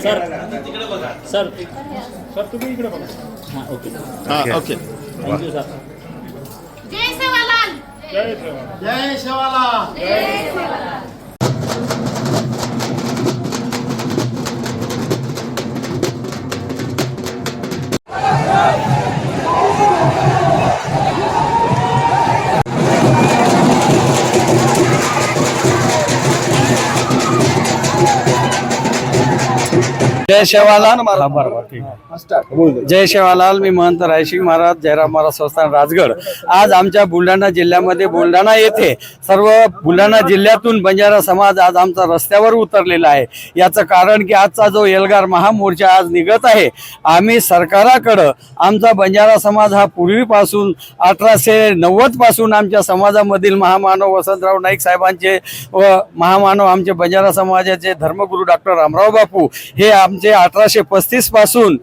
Sir sir sir तुम्ही इकडे बघा. हां ओके. हा ओके. थँक्यू सर जय सेवालाल जय सेवा जय शिवाला जय शेवालाल. हा, बरोबर ठीक जय शेवालाल मी महंत रायसिंग महाराज जयराम महाराज संस्थान राजगड. आज आमच्या बुलढाणा जिल्ह्यामध्ये बुलढाणा येथे सर्व बुलढाणा जिल्ह्यातून बंजारा समाज आज आमचा रस्त्यावर उतरलेला आहे. याचं कारण की आजचा जो एल्गार महामोर्चा आज निघत आहे आम्ही सरकाराकडं आमचा बंजारा समाज हा पूर्वीपासून अठराशे नव्वदपासून आमच्या समाजामधील महामानव वसंतराव नाईक साहेबांचे व महामानव आमचे बंजारा समाजाचे धर्मगुरू डॉक्टर रामराव बापू हे म्हणजे अठराशे पस्तीसपासून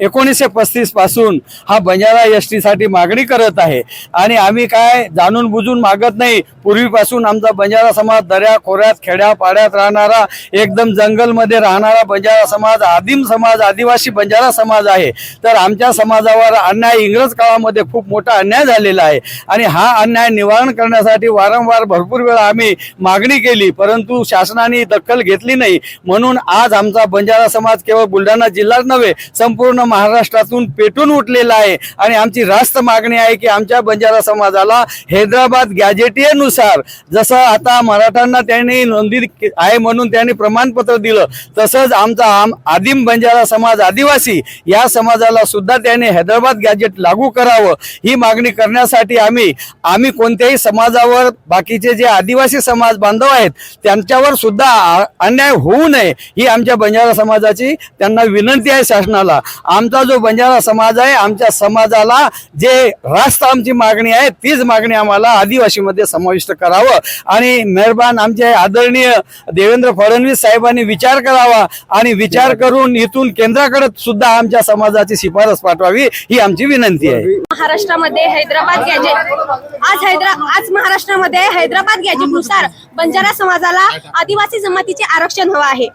एकोणीसशे पस्तीसपासून हा बंजारा एस टीसाठी मागणी करत आहे. आणि आम्ही काय जाणून बुजून मागत नाही पूर्वीपासून आमचा बंजारा समाज दऱ्या खोऱ्यात खेड्या पाड्यात राहणारा एकदम जंगलमध्ये राहणारा बंजारा समाज आदिम समाज आदिवासी बंजारा समाज आहे. तर आमच्या समाजावर अन्याय इंग्रज काळामध्ये खूप मोठा अन्याय झालेला आहे. आणि हा अन्याय निवारण करण्यासाठी वारंवार भरपूर वेळा आम्ही मागणी केली परंतु शासनाने दखल घेतली नाही. म्हणून आज आमचा बंजारा समाज केवळ बुलढाणा जिल्हाच नव्हे संपूर्ण महाराष्ट्रातून पेटून उठलेला आहे. आणि आमची रास्त मागणी आहे की आमच्या बंजारा समाजाला हैदराबाद गॅजेटियनुसार जसं आता मराठ्यांना त्यांनी नोंदी आहे म्हणून त्यांनी प्रमाणपत्र दिलं तसंच आमचा आम आदिम बंजारा समाज आदिवासी या समाजाला सुद्धा त्यांनी हैदराबाद गॅजेट लागू करावं ही मागणी करण्यासाठी आम्ही आम्ही कोणत्याही समाजावर बाकीचे जे आदिवासी समाज बांधव आहेत त्यांच्यावर सुद्धा अन्याय होऊ नये ही आमच्या बंजारा समाजाची त्यांना विनंती आहे शासनाला. आमचा जो बंजारा समाज आहे आमच्या समाजाला जे रास्त आमची मागणी आहे तीच मागणी आम्हाला आदिवासीमध्ये समाविष्ट करावं. आणि मेहरबान आमचे आदरणीय देवेंद्र फडणवीस साहेबांनी विचार करावा आणि विचार करून इथून केंद्राकडे सुद्धा आमच्या समाजाची शिफारस पाठवावी ही आमची विनंती आहे. महाराष्ट्रामध्ये हैदराबाद गॅजेट आज हैदरा आज महाराष्ट्रामध्ये हैदराबाद गॅजेटनुसार बंजारा समाजाला आदिवासी जमातीचे आरक्षण हवं आहे.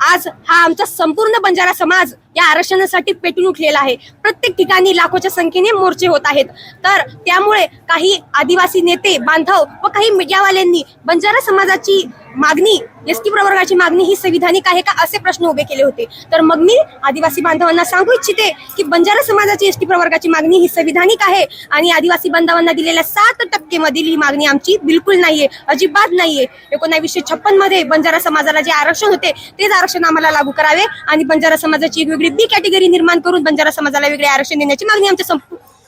आज हा आमचा संपूर्ण बंजारा समाज या आरक्षणासाठी पेटून उठलेला आहे. प्रत्येक ठिकाणी लाखोच्या संख्येने मोर्चे होत आहेत. तर त्यामुळे काही आदिवासी नेते बांधव व काही मीडियावाल्यांनी बंजारा समाजाची मागणी एस टी प्रवर्गाची मागणी ही संविधानिक आहे का असे प्रश्न उभे केले होते. तर मग मी आदिवासी बांधवांना सांगू इच्छिते की बंजारा समाजाची एस टी प्रवर्गाची मागणी ही संविधानिक आहे आणि आदिवासी बांधवांना दिलेल्या सात टक्के मधील ही मागणी आमची बिलकुल नाहीये अजिबात नाहीये. एकोणावीसशे छप्पनमध्ये बंजारा समाजाला जे आरक्षण होते तेच आरक्षण आम्हाला लागू करावे आणि बंजारा समाजाची एक बी कॅटेगरी निर्माण करून बंजारा समाजाला वेगळे आरक्षण देण्याची मागणी आमच्या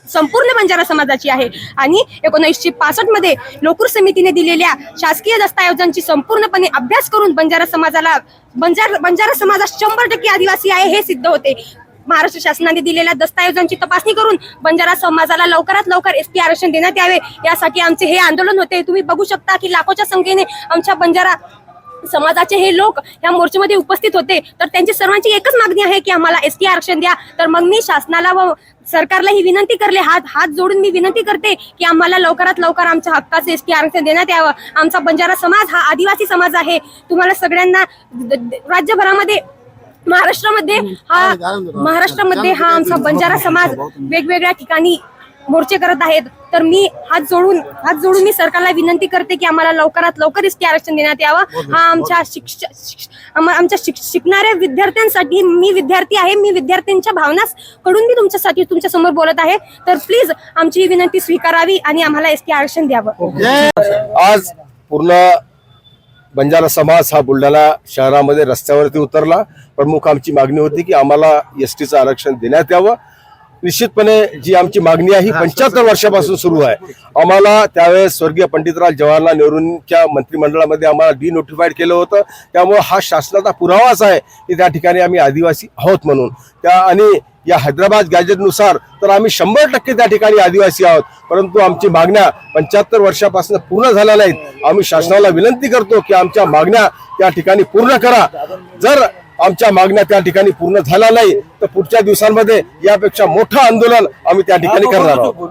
संपूर्ण बंजारा समाजाची आहे. आणि एकोणीसशे पासष्टमध्ये लोकूर समितीने दिलेल्या शासकीय दस्तऐवजांची संपूर्णपणे अभ्यास करून बंजारा समाजाला बंजार बंजारा समाजात शंभर टक्के आदिवासी आहे हे सिद्ध होते. महाराष्ट्र शासनाने दिलेल्या दस्तऐवजांची तपासणी करून बंजारा समाजाला लवकरात लवकर एस आरक्षण देण्यात यावे. यासाठी आमचे हे आंदोलन होते. तुम्ही बघू शकता की लाखोच्या संख्येने आमच्या बंजारा समाजाचे हे लोक या मोर्चामध्ये उपस्थित होते. तर त्यांची सर्वांची एकच मागणी आहे की आम्हाला एस टी आरक्षण द्या. तर मग मी शासनाला व सरकारला ही विनंती करले. हात हात जोडून मी विनंती करते की आम्हाला लवकरात लवकर आमच्या हक्काचं एस टी आरक्षण देण्यात यावं. आमचा बंजारा समाज हा आदिवासी समाज आहे. तुम्हाला सगळ्यांना राज्यभरामध्ये महाराष्ट्रामध्ये हा महाराष्ट्रामध्ये हा आमचा बंजारा समाज वेगवेगळ्या ठिकाणी मोर्चे करत आहेत. तर मी हात जोडून हात जोडून मी सरकारला विनंती करते की आम्हाला लवकरात लवकर एस टी आरक्षण देण्यात यावं. हा आमच्या शिक्ष शिक्ष- आम- आमच्या शिक- शिकणाऱ्या विद्यार्थ्यांसाठी मी विद्यार्थी आहे. मी विद्यार्थ्यांच्या भावना कडून मी तुमच्यासाठी तुमच्यासमोर बोलत आहे. तर प्लीज आमची ही विनंती स्वीकारावी आणि आम्हाला एस टी आरक्षण द्यावं. आज पूर्ण बंजारा समाज हा बुलढाणा शहरामध्ये रस्त्यावरती उतरला. प्रमुख आमची मागणी होती की आम्हाला एस टीचं आरक्षण देण्यात यावं. निश्चितपणे जी आमची मागणी आहे ही पंच्याहत्तर वर्षापासून सुरू आहे. आम्हाला त्यावेळेस स्वर्गीय पंडितराव जवाहरलाल नेहरूंच्या मंत्रिमंडळामध्ये आम्हाला डिनोटिफाईड केलं होतं. त्यामुळे हा शासनाचा पुरावाच आहे की त्या ठिकाणी आम्ही आदिवासी आहोत म्हणून. त्या आणि या हैदराबाद गॅजेटनुसार तर आम्ही शंभर टक्के त्या ठिकाणी आदिवासी आहोत. परंतु आमची मागण्या पंच्याहत्तर वर्षापासून पूर्ण झाल्या नाहीत. आम्ही शासनाला विनंती करतो की आमच्या मागण्या त्या ठिकाणी पूर्ण करा. जर आमच्या मागण्या त्या ठिकाणी पूर्ण झाल्या नाही पुढच्या दिवसांमध्ये यापेक्षा मोठं आंदोलन आम्ही त्या ठिकाणी करणार आहोत.